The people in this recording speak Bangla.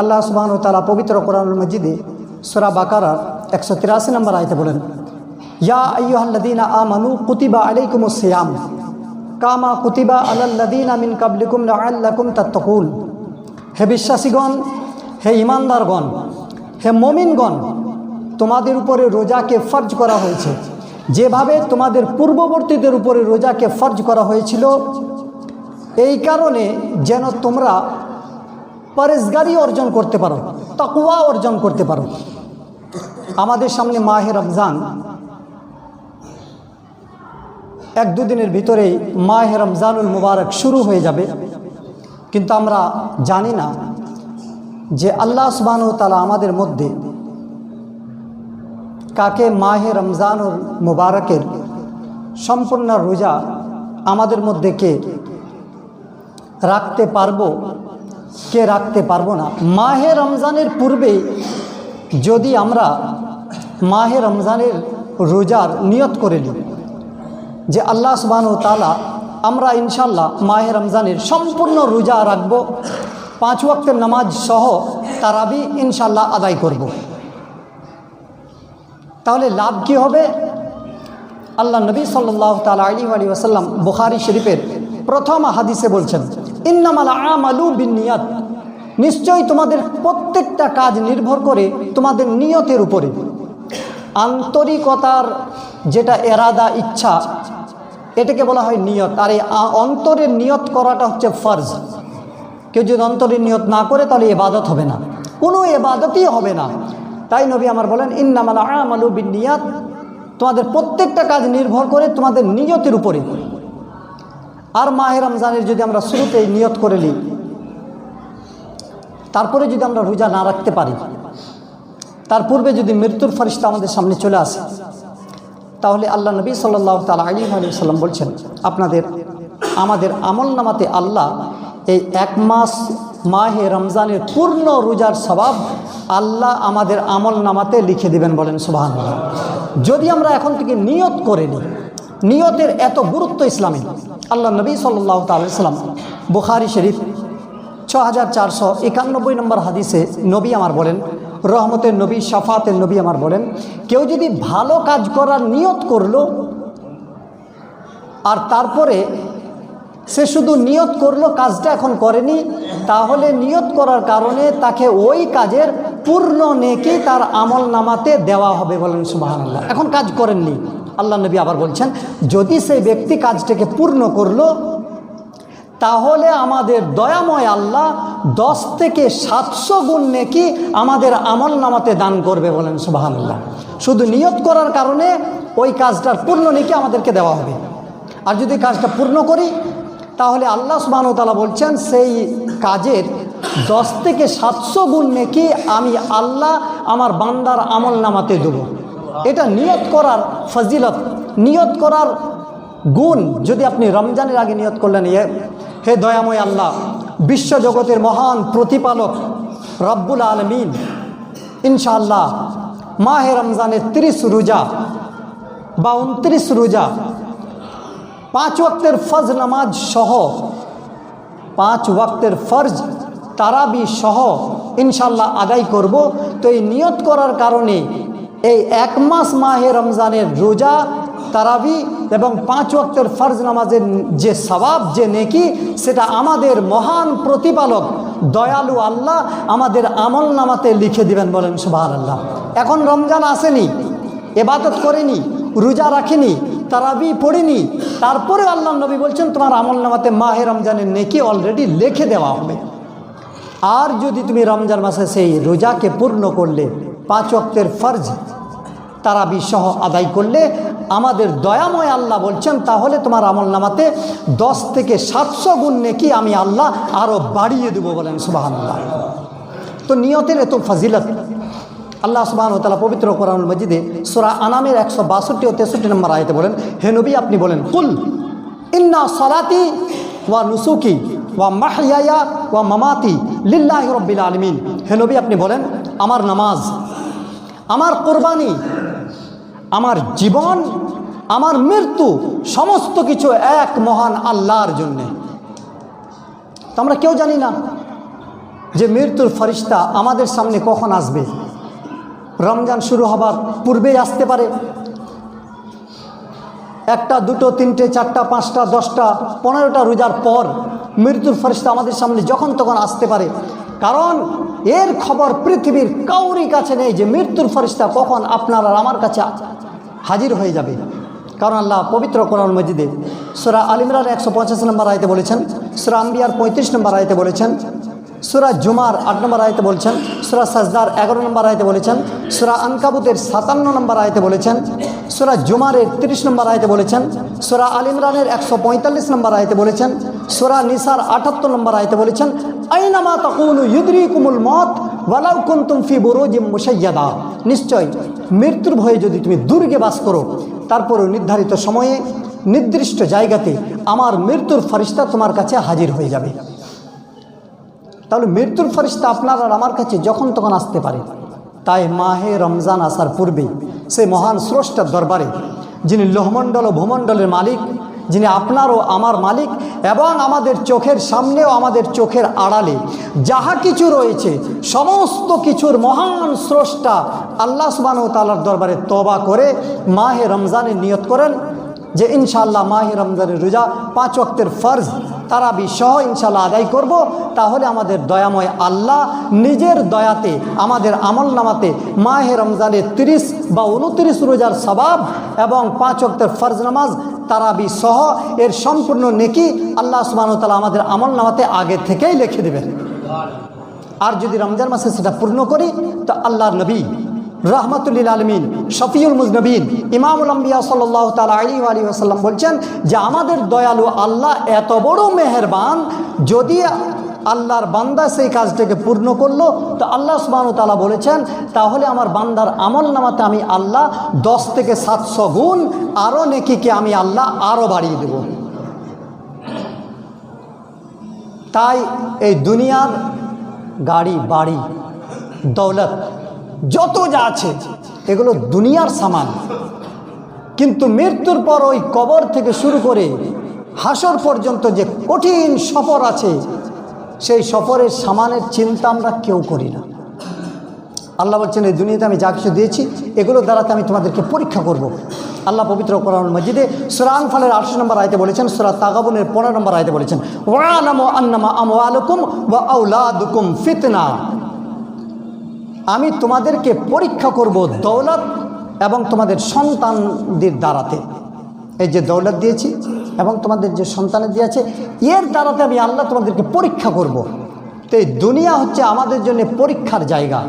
আল্লাহ সুবাহন তালা পবিত্র কোরআন মজিদে সুরা বাকারার একশো তিরাশি নম্বর আয়তে বলেন, ইয়া আইয়ুহাল্লাদিনা আমানু কুতিবা আলাইকুম সিয়াম, কামা কুতিবা আলাল্লাদিনা মিন কাবলিকুম লাআল্লাকুম তাত্তাকুন। হে বিশ্বাসীগণ, হে ইমানদারগণ হে মমিনগণ, তোমাদের উপরে রোজাকে ফর্জ করা হয়েছে। যেভাবে তোমাদের পূর্ববর্তীদের উপরে রোজাকে ফর্জ করা হয়েছিল, এই কারণে যেন তোমরা পরেশগারি অর্জন করতে পারো তকুয়া অর্জন করতে পারো। আমাদের সামনে মাহে রমজান। এক দুদিনের ভিতরেই মাহে রমজানুল মুবারক শুরু হয়ে যাবে। কিন্তু আমরা জানি না যে আল্লাহ সুবাহন তালা আমাদের মধ্যে কাকে মাহে রমজানুল মুবারকের সম্পূর্ণ রোজা আমাদের মধ্যে কে রাখতে পারব কে রাখতে পারব না মাহে রমজানের পূর্বেই যদি আমরা মাহে রমজানের রোজার নিয়ত করে নিই, যে আল্লাহ সুবাহ তালা আমরা ইনশাল্লাহ মাহে রমজানের সম্পূর্ণ রোজা রাখব, পাঁচ ওয়াক্তের নামাজ সহ তারাবি ইনশাল্লাহ আদায় করব। তাহলে লাভ কি হবে আল্লাহ নবী সাল্লাহ তালা আলী আলী ওসাল্লাম বুখারি শরীফের প্রথম হাদিসে বলছেন ইন্নামালা নিশ্চয়ই তোমাদের প্রত্যেকটা কাজ নির্ভর করে তোমাদের নিয়তের উপরে। আন্তরিকতার যেটা এরাদা ইচ্ছা, এটাকে বলা হয় নিয়ত। আর এই অন্তরের নিয়ত করাটা হচ্ছে ফর্জ। কেউ যদি অন্তরের নিয়ত না করে, তাহলে এবাদত হবে না। কোনো এবাদতই হবে না। তাই নবী আমার বলেন, ইন্নামালা আমালু বিনিয়াত। তোমাদের প্রত্যেকটা কাজ নির্ভর করে তোমাদের নিয়তের উপরে। আর মাহে রমজানের যদি আমরা শুরুতেই নিয়ত করে নিই, তারপরে যদি আমরা রোজা না রাখতে পারি, তার পূর্বে যদি মৃত্যুর ফরিস্তা আমাদের সামনে চলে আসে, তাহলে আল্লাহ নবী সাল্লাহ তালা আলী সাল্লাম বলছেন, আপনাদের, আমাদের আমল নামাতে আল্লাহ এই এক মাস মাহে রমজানের পূর্ণ রোজার স্বভাব আল্লাহ আমাদের আমল নামাতে লিখে দিবেন বলেন সুবাহান যদি আমরা এখন থেকে নিয়ত করে নিই, নিয়তের এত গুরুত্ব ইসলামে আল্লাহ নবী সাল্লাহ তাল্লাম বুখারি শরীফ ছ হাজার চারশো একানব্বই নম্বর হাদিসে নবী আমার বলেন, রহমতের নবী সাফাতের নবী আমার বলেন, কেউ যদি ভালো কাজ করার নিয়ত করল, আর তারপরে সে শুধু নিয়ত করল, কাজটা এখন করেনি, তাহলে নিয়ত করার কারণে তাকে ওই কাজের পূর্ণ নেকি তার আমল নামাতে দেওয়া হবে বলেন সুবাহ এখন কাজ করেননি। আল্লাহ নবী আবার বলছেন, যদি সেই ব্যক্তি কাজটাকে পূর্ণ করল, তাহলে আমাদের দয়াময় আল্লাহ দশ থেকে সাতশো গুণ নেকি আমাদের আমল নামাতে দান করবে বলেন সুবাহান্লাহ শুধু নিয়ত করার কারণে ওই কাজটার পূর্ণ নেকি আমাদেরকে দেওয়া হবে। আর যদি কাজটা পূর্ণ করি, তাহলে আল্লাহ সুবাহতালা বলছেন, সেই কাজের দশ থেকে সাতশো গুণ নেকি আমি আল্লাহ আমার বান্দার আমল নামাতে দেব। এটা নিয়ত করার ফজিলত, নিয়ত করার গুণ যদি আপনি রমজানের আগে নিয়ত করলেন ইয়ে হে দয়াময় আল্লাহ, বিশ্বজগতের মহান প্রতিপালক রব্বুল আলমিন, ইনশাআল্লাহ মাহে রমজানের তিরিশ রোজা বা উনত্রিশ রোজা, পাঁচ ওয়াক্তের ফজ নামাজ সহ, পাঁচ ওয়াক্তের ফর্জ তারাবি সহ ইনশাল্লাহ আদায় করব। তো এই নিয়ত করার কারণে এই এক মাস মাহে রমজানের রোজা, তারাবি এবং পাঁচ ওয়াক্তের ফর্জ নামাজের যে সবাব যে নেকি, সেটা আমাদের মহান প্রতিপালক দয়ালু আল্লাহ আমাদের আমল নামাতে লিখে দিবেন বলেন সুবাহ আল্লাহ এখন রমজান আসেনি, এবাদত করেনি, রোজা রাখেনি, তারাবি পড়িনি, তারপরে আল্লাহ নবী বলছেন, তোমার আমল নামাতে মাহে রমজানের নেকি অলরেডি লিখে দেওয়া হবে। আর যদি তুমি রমজান মাসে সেই রোজাকে পূর্ণ করলে, পাঁচ অক্তের ফর্জ তারাবি সহ আদায় করলে আমাদের দয়াময় আল্লাহ বলছেন, তাহলে তোমার আমল নামাতে দশ থেকে সাতশো গুণ নেকি আমি আল্লাহ আরও বাড়িয়ে দেবো বলেন সুবাহ তো নিয়তের এত ফাজিলত। আল্লাহ সুবাহ তালা পবিত্র কোরআন মজিদে সোরা আনামের একশো বাষট্টি ও তেষট্টি নম্বর আয়তে বলেন, হে নবী, আপনি বলেন, কুল ইন্না সলাতি ওয়া নুসুকি ওয়া মাহিয়া ওয়া মামাতি লিল্লাহ রব্বিল আলমিন। হে নবী, আপনি বলেন, আমার নামাজ, আমার কোরবানি আমার জীবন, আমার মৃত্যু, সমস্ত কিছু এক মহান আল্লাহর জন্যে। তো আমরা কেউ জানি না যে মৃত্যুর ফরিস্তা আমাদের সামনে কখন আসবে। রমজান শুরু হবার পূর্বেই আসতে পারে। একটা, দুটো, তিনটে, চারটা, পাঁচটা, দশটা, পনেরোটা রোজার পর মৃত্যুর ফরিস্তা আমাদের সামনে যখন তখন আসতে পারে। কারণ এর খবর পৃথিবীর কাউরি কাছে নেই যে মৃত্যুর ফরিস্তা কখন আপনার আর আমার কাছে হাজির হয়ে যাবে। কারণ আল্লাহ পবিত্র কোরআন মজিদে সুরা আলিমরার একশো পঁচাশি নম্বর আয়তে বলেছেন, সুরা আম্বিয়ার পঁয়ত্রিশ নম্বর আয়তে বলেছেন সুরা জুমার আট নম্বর আয়তে বলছেন, সুরা সাজদার এগারো নম্বর আয়তে বলেছেন, সুরা আনকাবুতের সাতান্ন নম্বর আয়তে বলেছেন, সুরা জুমারের তিরিশ নম্বর আয়তে বলেছেন, সুরা আল ইমরানের একশো পঁয়তাল্লিশ নম্বর আয়তে বলেছেন, সুরা নিসার আটাত্তর নম্বর আয়তে বলেছেন, আইনামা তকুনু ইউদ্রি কুমুল মত ওয়ালাউ কুন্তুম ফি মুসাইয়াদা নিশ্চয় মৃত্যুর ভয়ে যদি তুমি দুর্গে বাস করো, তারপরেও নির্ধারিত সময়ে, নির্দিষ্ট জায়গাতে আমার মৃত্যুর ফরিস্তা তোমার কাছে হাজির হয়ে যাবে। তাহলে মৃত্যুর ফরিস্তা আপনার আর আমার কাছে যখন তখন আসতে পারে। তাই মাহে রমজান আসার পূর্বে সে মহান স্রষ্টার দরবারে, যিনি লোহমণ্ডল ও ভূমণ্ডলের মালিক, যিনি আপনার ও আমার মালিক এবং আমাদের চোখের সামনেও আমাদের চোখের আড়ালে যাহা কিছু রয়েছে, সমস্ত কিছুর মহান স্রষ্টা আল্লাহ সুবান ও তালার দরবারে তবা করে মাহে রমজানের নিয়ত করেন যে ইনশাআল্লাহ মাহে রমজানের রোজা পাঁচ ওয়াক্তের ফর্জ তারাবি সহ ইনশাল্লাহ আদায় করব। তাহলে আমাদের দয়াময় আল্লাহ নিজের দয়াতে, আমাদের আমল নামাতে মাহে রমজানের তিরিশ বা উনত্রিশ রোজার সবাব এবং পাঁচ ওয়াক্তের ফর্জ নামাজ, তারাবি সহ এর সম্পূর্ণ নেকি আল্লাহ সুবাহতালা আমাদের আমল নামাতে আগে থেকেই লিখে দেবেন। আর যদি রমজান মাসে সেটা পূর্ণ করি, তো আল্লাহর নবী রহমতুল্লিল আলমিন, শফিউল মুজনবিন, ইমামুল আম্বিয়া সাল্লাহ তালা আলী আলী আসাল্লাম বলছেন যে আমাদের দয়ালু আল্লাহ এত বড় মেহেরবান, যদি আল্লাহর বান্দা সেই কাজটাকে পূর্ণ করল, তো আল্লাহ সুবাহ তালা বলেছেন, তাহলে আমার বান্দার আমল নামাতে আমি আল্লাহ দশ থেকে সাতশো গুণ আরও নেকিকে আমি আল্লাহ আরও বাড়িয়ে দেব। তাই এই দুনিয়ার গাড়ি, বাড়ি, দৌলত যত যা আছে, এগুলো দুনিয়ার সামান। কিন্তু মৃত্যুর পর ওই কবর থেকে শুরু করে হাসর পর্যন্ত যে কঠিন সফর আছে, সেই সফরের সামানের চিন্তা আমরা কেউ করি না। আল্লাহ বলছেন, এই দুনিয়াতে আমি যা কিছু দিয়েছি এগুলোর দ্বারাতে আমি তোমাদেরকে পরীক্ষা করব। আল্লাহ পবিত্র কোরআন মসজিদে সুরান ফালের আটশো নম্বর আয়তে বলেছেন, সুরা তাগাবনের পনেরো নম্বর আয়তে বলেছেন, ওয়ালামো আন্নামা আমওয়ালুকুম ওয়া আউলাদুকুম ফিতনা। আমি তোমাদেরকে পরীক্ষা করব দৌলত এবং তোমাদের সন্তানদের দ্বারাতে এই যে দৌলত দিয়েছি এবং তোমাদের যে সন্তানের দিয়েছে এর দ্বারাতে আমি আল্লাহ তোমাদেরকে পরীক্ষা করব। তো এই দুনিয়া হচ্ছে আমাদের জন্য পরীক্ষার জায়গা